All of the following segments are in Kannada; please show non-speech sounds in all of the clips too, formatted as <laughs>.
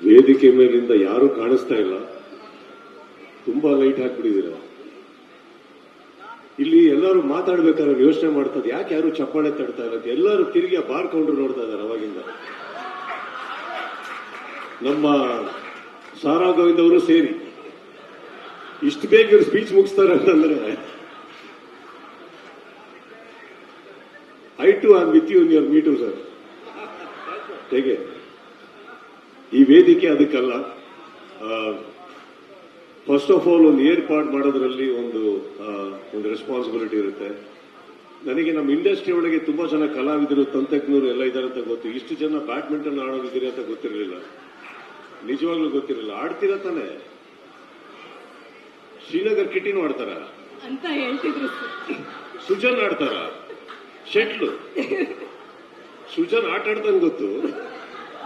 ವೇದಿಕೆ ಮೇಲಿಂದ ಯಾರು ಕಾಣಿಸ್ತಾ ಇಲ್ಲ. ತುಂಬಾ ಲೈಟ್ ಹಾಕ್ಬಿಟ್ಟಿದ್ದೀರ ಇಲ್ಲಿ ಎಲ್ಲರೂ ಮಾತಾಡ್ಬೇಕಾದ್ರೆ ಯೋಚನೆ ಮಾಡ್ತದೆ ಯಾಕೆ ಯಾರು ಚಪ್ಪಾಳೆ ತಡ್ತಾ ಅಂತ. ಎಲ್ಲರೂ ತಿರುಗಿ ಆ ಬಾರ್ ಕೌಂಟರ್ ನೋಡ್ತಾ ಇದ್ದಾರೆ ಅವಾಗಿಂದ. ನಮ್ಮ ಸಾರಾ ಗೋವಿಂದ್ ಅವರು ಸೇರಿ. ಇಷ್ಟು ಬೇಗ ಸ್ಪೀಚ್ ಮುಗಿಸ್ತಾರೆ ಅಂತಂದ್ರೆ. I to on with you in your meet sir ಹೇಗೆ? ಈ ವೇದಿಕೆ ಅದಕ್ಕಲ್ಲ. ಫಸ್ಟ್ ಆಫ್ ಆಲ್ ಒಂದು ಏರ್ಪಾಡು ಮಾಡೋದ್ರಲ್ಲಿ ಒಂದು ಒಂದು ರೆಸ್ಪಾನ್ಸಿಬಿಲಿಟಿ ಇರುತ್ತೆ. ನನಗೆ ನಮ್ಮ ಇಂಡಸ್ಟ್ರಿ ಒಳಗೆ ತುಂಬಾ ಜನ ಕಲಾವಿದರು ತಂತ್ರಜ್ಞರು ಎಲ್ಲ ಇದ್ದಾರೆ ಅಂತ ಗೊತ್ತು. ಇಷ್ಟು ಜನ ಬ್ಯಾಡ್ಮಿಂಟನ್ ಆಡೋದಿದ್ದೀರಿ ಅಂತ ಗೊತ್ತಿರಲಿಲ್ಲ. ನಿಜವಾಗ್ಲೂ ಗೊತ್ತಿರಲಿಲ್ಲ. ಆಡ್ತೀರಾ ತಾನೆ? ಶ್ರೀನಗರ್ ಕಿಟಿನೂ ಆಡ್ತಾರ? ಸುಜನ್ ಆಡ್ತಾರ? ಶೆಟ್ಲು? <laughs> ಸುಜನ್ ಆಟ ಆಡ್ತಂಗೆ ಗೊತ್ತು.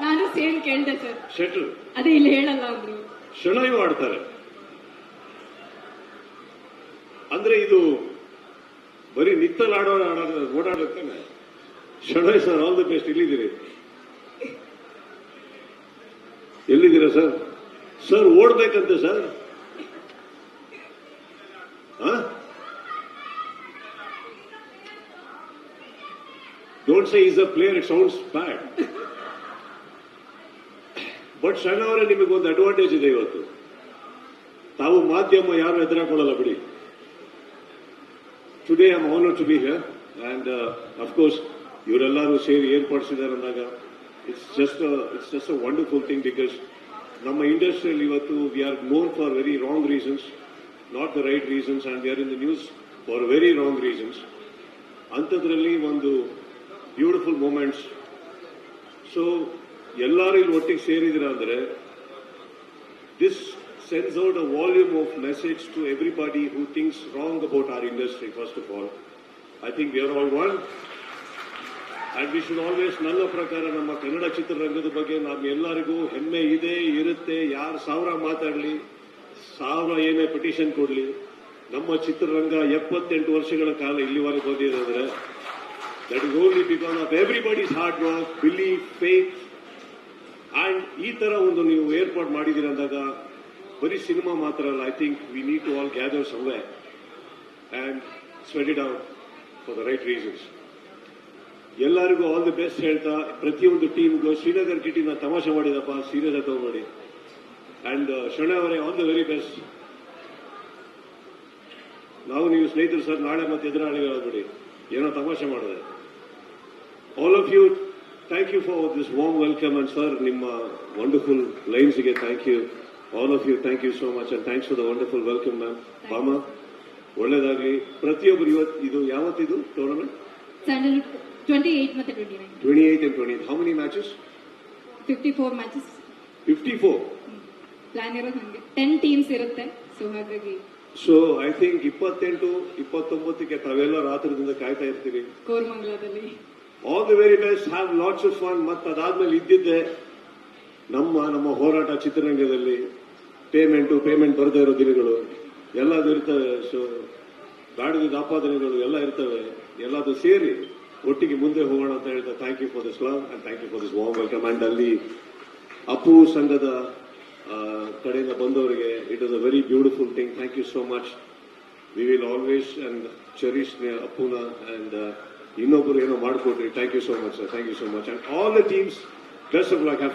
ನಾನು ಸೇಮ್ ಕೇಳ್ದೆ ಸರ್. ಶೆಟ್ಲ್ ಅದೇ ಇಲ್ಲಿ ಹೇಳಲ್ಲ ಅಂದ್ರು ಶೆಣೈ ಆಡ್ತಾರೆ. ಅಂದ್ರೆ ಇದು ಬರೀ ನಿತ್ತಲಾಡೋ ಓಡಾಡೋಕ್ಕಾನೆ ಶಣಯ್ ಸರ್ ಆಲ್ ದಿ ಬೆಸ್ಟ್ ಇಲ್ಲಿದ್ದೀರಿ ಎಲ್ಲಿದ್ದೀರಾ sir? Sir ಓಡ್ಬೇಕಂತೆ sir. Don't say is a player it sounds bad but Sharana ಅವರೇ ನಿಮಗೆ ಒಂದು ಅಡ್ವಾಂಟೇಜ್ ಇದೆ ಇವತ್ತು. ತಾವು ಮಾಧ್ಯಮ ಯಾರು ಎದುರಾಕೊಳ್ಳಲ್ಲ ಬಿಡಿ. Today I am honour to be here and of course ಇವರೆಲ್ಲರೂ ಸೇರಿ ಏರ್ಪಡಿಸಿದ್ದಾರೆ ಅಂದಾಗ it's just it's just a wonderful thing because ನಮ್ಮ ಇಂಡಸ್ಟ್ರಿಯಲ್ಲಿ ಇವತ್ತು we are known for very wrong reasons not the right reasons and we are in the news for very wrong reasons ಅಂಥದ್ರಲ್ಲಿ ಒಂದು ಬ್ಯೂಟಿಫುಲ್ ಮೂಮೆಂಟ್ಸ್ ಸೊ ಎಲ್ಲರೂ ಇಲ್ಲಿ ಒಟ್ಟಿಗೆ ಸೇರಿದ್ರ ಅಂದ್ರೆ this sends out a volume of message to everybody who thinks about our industry, first of all. I think we are all one. And we should always ನನ್ನ ಪ್ರಕಾರ ನಮ್ಮ ಕನ್ನಡ ಚಿತ್ರರಂಗದ ಬಗ್ಗೆ ನಮ್ಮೆಲ್ಲರಿಗೂ ಹೆಮ್ಮೆ ಇದೆ ಇರುತ್ತೆ ಯಾರು ಸಾವಿರ ಮಾತಾಡಲಿ ಸಾವಿರ ಏನೇ ಪಿಟಿಷನ್ ಕೊಡಲಿ ನಮ್ಮ ಚಿತ್ರರಂಗ ಎಪ್ಪತ್ತೆಂಟು ವರ್ಷಗಳ ಕಾಲ ಇಲ್ಲಿವರೆಗೆ ಬಂದಿರೋದ್ರೆ that is only because of everybody's hard work belief faith and ಈ ತರ ಒಂದು ನೀವು ಏರ್ಪಾಡು ಮಾಡಿದ್ದೀರ ಅಂದಾಗ, ಬರೀ ಸಿನಿಮಾ ಮಾತ್ರ ಅಲ್ಲ I think we need to all gather someway and sweat it out for the right reasons ಎಲ್ಲರಿಗೂ ಆಲ್ ದಿ ಬೆಸ್ಟ್ ಹೇಳ್ತಾ, ಪ್ರತಿಯೊಂದು ಟೀಮ್ಗೂ ಶ್ರೀನಗರ್ ಕಿಟಿನ ತಮಾಷೆ ಮಾಡಿದಪ್ಪ ಸೀರಿಯಸ್ ಆಗಿ ತಗೊಂಬೇಡಿ ಅಂಡ್ ಶಣ ಅವರೇ ಆಲ್ ದ ವೆರಿ ಬೆಸ್ಟ್ ನಾವು ನೀವು ಸ್ನೇಹಿತರು ಸರ್, ನಾಳೆ ಮತ್ತೆ ಎದುರಾಳಿಗಳಾಗ್ಬಿಡಿ. ಏನೋ ತಮಾಷೆ ಮಾಡಿದೆ. All of you thank you for this warm welcome and sir ನಿಮ್ಮ wonderful ಲೈನ್ಸ್ಗೆ thank you all of you thank you so much and thanks for the wonderful welcome ma'am ಬಾಮ ಒಳ್ಳೇದಾಗ್ಲಿ. ಪ್ರತಿಯೊಬ್ಬರು ಇವತ್ತು ಇದು ಯಾವತ್ತಿದು ಟೂರ್ನಮೆಂಟ್ ಟ್ವೆಂಟಿ ಏಟ್ ಮತ್ತೆ twenty nine twenty eight and twenty how many matches fifty four matches fifty four plan ಇರೋದು ಹಂಗೆ. ಟೆನ್ ಟೀಮ್ಸ್ ಇರುತ್ತೆ. ಸೊ ಹಾಗಾಗಿ ಸೊ ಐ ಥಿಂಕ್ ಇಪ್ಪತ್ತೆಂಟು ಇಪ್ಪತ್ತೊಂಬತ್ತಕ್ಕೆ ತಾವೆಲ್ಲ ರಾತ್ರಿದಿಂದ ಕಾಯ್ತಾ ಇರ್ತೀವಿ. ಕೋರ್ಮಂಗ್ಲಾದಲ್ಲಿ. All the very best have lots of fun ಮತ್ತೆ ಅದಾದ್ಮೇಲೆ ಇದ್ದಿದ್ದೆ ನಮ್ಮ ನಮ್ಮ ಹೋರಾಟ ಚಿತ್ರರಂಗದಲ್ಲಿ ಪೇಮೆಂಟು ಪೇಮೆಂಟ್ ಬರದೇ ಇರೋ ದಿನಗಳು. ಎಲ್ಲದು ಇರ್ತವೆ. ಸೊ ಗಾಡಿದ ಆಪಾದನೆಗಳು ಎಲ್ಲ ಇರ್ತವೆ. ಎಲ್ಲದು ಸೇರಿ ಒಟ್ಟಿಗೆ ಮುಂದೆ ಹೋಗೋಣ ಅಂತ ಹೇಳ್ತಾ thank you for this love and thank you for this warm welcome and ಅಲ್ಲಿ ಅಪ್ಪು ಸಂಘದ ಕಡೆಯಿಂದ ಬಂದವರಿಗೆ it is a very beautiful thing thank you so much we will always and cherish ಅಪ್ಪುನ and ಇನ್ನೊಬ್ಬರು ಏನೋ ಮಾಡಿಕೊಟ್ರಿ. Thank you so much sir thank you so much and all the teams best of luck have